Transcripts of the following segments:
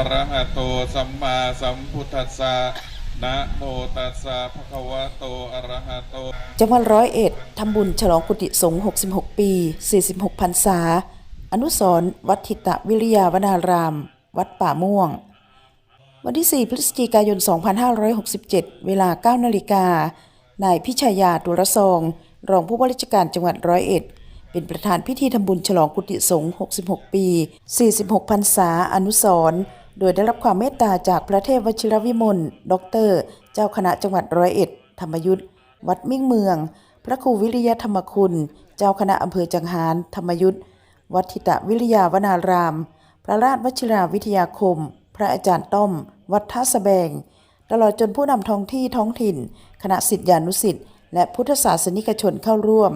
อระหะโตสัมมาสัมพุทธัสสะนะโมตัสสะภะคะวะโตอะระหะโต จังหวัดร้อยเอ็ดทำบุญฉลองกุฏิสงฆ์66 ปี 46พรรษา อนุสรณ์วัดทิตวิริยาวนาราม วัดป่าม่วง วันที่ 4 พฤศจิกายน 2567 เวลา 9 นาฬิกา นายพิชายาตุรซอง รองผู้ว่าราชการจังหวัดร้อยเอ็ด เป็นประธานพิธีทำบุญฉลองกุฏิสงฆ์66 ปี 46พรรษา อนุสรณ์ โดยได้รับความเมตตาจากพระเทพวชิรวิมลด็อกเตอร์เจ้าคณะจังหวัดร้อยเอ็ด ธรรมยุทธ์ วัดมิ่งเมือง พระครูวิริยธรรมคุณ เจ้าคณะอำเภอจังหาร ธรรมยุทธ์ วัดทิตวิริยาวนาราม พระราชวชิราวิทยาคม พระอาจารย์ต้อม วัดท่าสแบง ตลอดจนผู้นำท้องที่ท้องถิ่น คณะสิทธิานุสิทธิ์และพุทธศาสนิกชนเข้าร่วม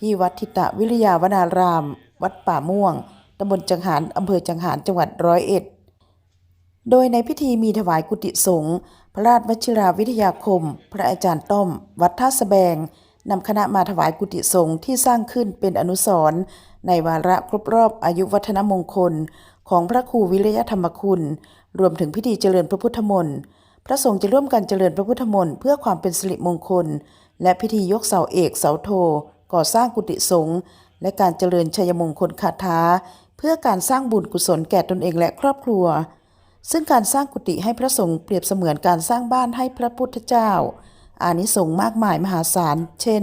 ที่วัดทิตวิริยาวนาราม วัดป่าม่วงตำบลจังหารอำเภอจังหารจังหวัดร้อยเอ็ด โดยในพิธีมีถวายกุฏิสงฆ์พระราชวชิราวิทยาคม พระอาจารย์ต้อม วัดท่าสแบงนำคณะมาถวายกุฏิสงฆ์ที่สร้างขึ้นเป็นอนุสรณ์ในวาระครบรอบอายุวัฒนมงคล ของพระครูวิริยธรรมคุณ รวมถึงพิธีเจริญพระพุทธมนต์พระสงฆ์จะร่วมกันเจริญพระพุทธมนต์เพื่อความเป็นสิริมงคล และพิธียกเสาเอกเสาโท ก่อสร้างกุฏิสงฆ์และการเจริญชัยมงคลคาถาเพื่อการสร้างบุญกุศลแก่ตนเองและครอบครัว ซึ่งการสร้างกุฏิให้พระสงฆ์เปรียบเสมือนการสร้างบ้านให้พระพุทธเจ้า อานิสงส์มากมายมหาศาล เช่น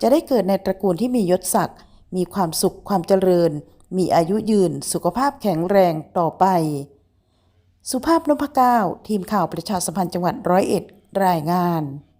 จะได้เกิดในตระกูลที่มียศศักดิ์ มีความสุขความเจริญ มีอายุยืน สุขภาพแข็งแรงต่อไป สุภาพนพเก้า ทีมข่าวประชาสัมพันธ์จังหวัดร้อยเอ็ด รายงาน